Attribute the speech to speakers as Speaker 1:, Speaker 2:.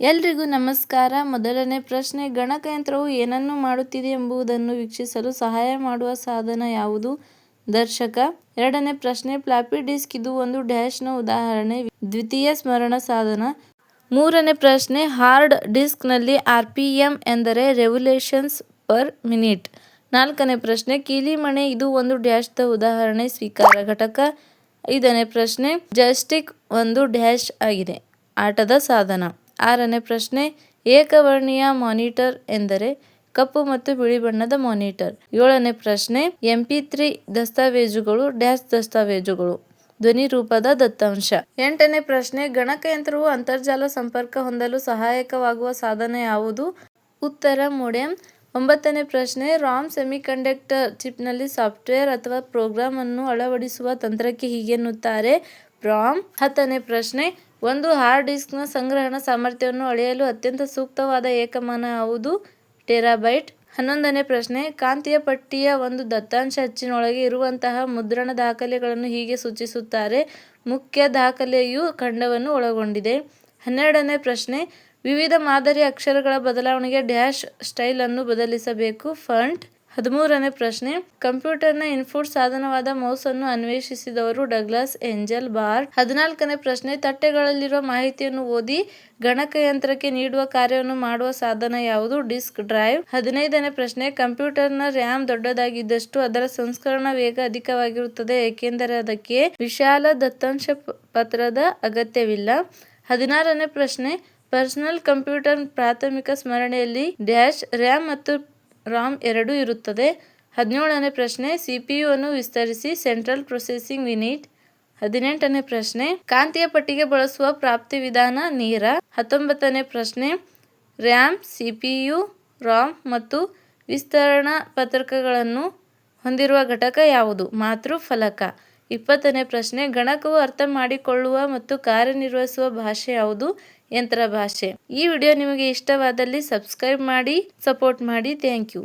Speaker 1: ಎಲ್ರಿಗೂ ನಮಸ್ಕಾರ. ಮೊದಲನೇ ಪ್ರಶ್ನೆ, ಗಣಕಯಂತ್ರವು ಏನನ್ನು ಮಾಡುತ್ತಿದೆ ಎಂಬುದನ್ನು ವೀಕ್ಷಿಸಲು ಸಹಾಯ ಮಾಡುವ ಸಾಧನ ಯಾವುದು? ದರ್ಶಕ, ಎರಡನೇ ಪ್ರಶ್ನೆ, ಫ್ಲಾಪಿ ಡಿಸ್ಕ್, ಇದು ಒಂದು ಡ್ಯಾಶ್ನ ಉದಾಹರಣೆ. ದ್ವಿತೀಯ ಸ್ಮರಣ ಸಾಧನ. ಮೂರನೇ ಪ್ರಶ್ನೆ, ಹಾರ್ಡ್ ಡಿಸ್ಕ್ನಲ್ಲಿ ಆರ್ ಪಿ ಎಂ ಎಂದರೆ ರೆವಲ್ಯೂಷನ್ಸ್ ಪರ್ ಮಿನಿಟ್. ನಾಲ್ಕನೇ ಪ್ರಶ್ನೆ, ಕೀಲಿಮಣೆ, ಇದು ಒಂದು ಡ್ಯಾಶ್ದ ಉದಾಹರಣೆ, ಸ್ವೀಕಾರ ಘಟಕ. ಐದನೇ ಪ್ರಶ್ನೆ, ಜಸ್ಟಿಕ್ ಒಂದು ಡ್ಯಾಶ್ ಆಗಿದೆ. ಆಟದ ಸಾಧನ. ಆರನೇ ಪ್ರಶ್ನೆ, ಏಕವರ್ಣೀಯ ಮಾನಿಟರ್ ಎಂದರೆ ಕಪ್ಪು ಮತ್ತು ಬಿಳಿ ಬಣ್ಣದ ಮಾನಿಟರ್. ಏಳನೇ ಪ್ರಶ್ನೆ, ಎಂಪಿ ತ್ರೀ ದಸ್ತಾವೇಜುಗಳು, ಡ್ಯಾಶ್ ದಸ್ತಾವೇಜುಗಳು, ಧ್ವನಿ ರೂಪದ ದತ್ತಾಂಶ. ಎಂಟನೇ ಪ್ರಶ್ನೆ, ಗಣಕಯಂತ್ರವು ಅಂತರ್ಜಾಲ ಸಂಪರ್ಕ ಹೊಂದಲು ಸಹಾಯಕವಾಗುವ ಸಾಧನ ಯಾವುದು? ಉತ್ತರ ಮೊಡೆಮ್ ಒಂಬತ್ತನೇ ಪ್ರಶ್ನೆ, ರಾಮ್ ಸೆಮಿಕಂಡಕ್ಟರ್ ಚಿಪ್ನಲ್ಲಿ ಸಾಫ್ಟ್ವೇರ್ ಅಥವಾ ಪ್ರೋಗ್ರಾಮ್ ಅನ್ನು ಅಳವಡಿಸುವ ತಂತ್ರಕ್ಕೆ ಹೀಗೆನ್ನುತ್ತಾರೆ. ರಾಮ್. ಹತ್ತನೇ ಪ್ರಶ್ನೆ ಒಂದು ಹಾರ್ಡ್ ಡಿಸ್ಕ್ನ ಸಂಗ್ರಹಣ ಸಾಮರ್ಥ್ಯವನ್ನು ಅಳೆಯಲು ಅತ್ಯಂತ ಸೂಕ್ತವಾದ ಏಕಮಾನ ಯಾವುದು ಟೆರಾಬೈಟ್. ಹನ್ನೊಂದನೇ ಪ್ರಶ್ನೆ, ಕಾಂತೀಯ ಪಟ್ಟಿಯ ಒಂದು ದತ್ತಾಂಶ ಅಚ್ಚಿನೊಳಗೆ ಇರುವಂತಹ ಮುದ್ರಣ ದಾಖಲೆಗಳನ್ನು ಹೀಗೆ ಸೂಚಿಸುತ್ತಾರೆ. ಮುಖ್ಯ ದಾಖಲೆಯು ಖಂಡವನ್ನು ಒಳಗೊಂಡಿದೆ. ಹನ್ನೆರಡನೇ ಪ್ರಶ್ನೆ, ವಿವಿಧ ಮಾದರಿ ಅಕ್ಷರಗಳ ಬದಲಾವಣೆಗೆ ಡ್ಯಾಶ್ ಸ್ಟೈಲನ್ನು ಬದಲಿಸಬೇಕು. ಫಂಟ್. ಹದಿಮೂರನೇ ಪ್ರಶ್ನೆ, ಕಂಪ್ಯೂಟರ್ನ ಇನ್ಪುಟ್ ಸಾಧನವಾದ ಮೌಸ್ ಅನ್ನು ಅನ್ವೇಷಿಸಿದವರು ಡಗ್ಲಾಸ್ ಏಂಜಲ್ ಬಾರ್. ಹದಿನಾಲ್ಕನೇ ಪ್ರಶ್ನೆ, ತಟ್ಟೆಗಳಲ್ಲಿರುವ ಮಾಹಿತಿಯನ್ನು ಓದಿ ಗಣಕಯಂತ್ರಕ್ಕೆ ನೀಡುವ ಕಾರ್ಯವನ್ನು ಮಾಡುವ ಸಾಧನ ಯಾವುದು? Disk drive. ಹದಿನೈದನೇ ಪ್ರಶ್ನೆ, ಕಂಪ್ಯೂಟರ್ನ ರ್ಯಾಮ್ ದೊಡ್ಡದಾಗಿದ್ದಷ್ಟು ಅದರ ಸಂಸ್ಕರಣಾ ವೇಗ ಅಧಿಕವಾಗಿರುತ್ತದೆ, ಏಕೆಂದರೆ ಅದಕ್ಕೆ ವಿಶಾಲ ದತ್ತಾಂಶ ಪತ್ರದ ಅಗತ್ಯವಿಲ್ಲ. ಹದಿನಾರನೇ ಪ್ರಶ್ನೆ, ಪರ್ಸನಲ್ ಕಂಪ್ಯೂಟರ್ ಪ್ರಾಥಮಿಕ ಸ್ಮರಣೆಯಲ್ಲಿ ಡ್ಯಾಶ್ ರ್ಯಾಮ್ ಮತ್ತು ರಾಮ್ ಎರಡು ಇರುತ್ತದೆ. ಹದಿನೇಳನೇ ಪ್ರಶ್ನೆ ಸಿ ಪಿ ಯು ಅನ್ನು ವಿಸ್ತರಿಸಿ ಸೆಂಟ್ರಲ್ ಪ್ರೊಸೆಸಿಂಗ್ ಯೂನಿಟ್ ಹದಿನೆಂಟನೇ ಪ್ರಶ್ನೆ, ಕಾಂತೀಯ ಪಟ್ಟಿಗೆ ಬಳಸುವ ಪ್ರಾಪ್ತಿ ವಿಧಾನ ನೇರ. ಹತ್ತೊಂಬತ್ತನೇ ಪ್ರಶ್ನೆ, RAM C P U ROM ಮತ್ತು ವಿಸ್ತರಣಾ ಪತ್ರಕಗಳನ್ನು ಹೊಂದಿರುವ ಘಟಕ ಯಾವುದು? ಮಾತೃ ಫಲಕ. ಇಪ್ಪತ್ತನೇ ಪ್ರಶ್ನೆ, ಗಣಕವು ಅರ್ಥ ಮಾಡಿಕೊಳ್ಳುವ ಮತ್ತು ಕಾರ್ಯನಿರ್ವಹಿಸುವ ಭಾಷೆ ಯಾವುದು? ಯಂತ್ರ ಭಾಷೆ. ಈ ವಿಡಿಯೋ ನಿಮಗೆ ಇಷ್ಟವಾದಲ್ಲಿ ಸಬ್ಸ್ಕ್ರೈಬ್ ಮಾಡಿ ಸಪೋರ್ಟ್ ಮಾಡಿ. Thank you.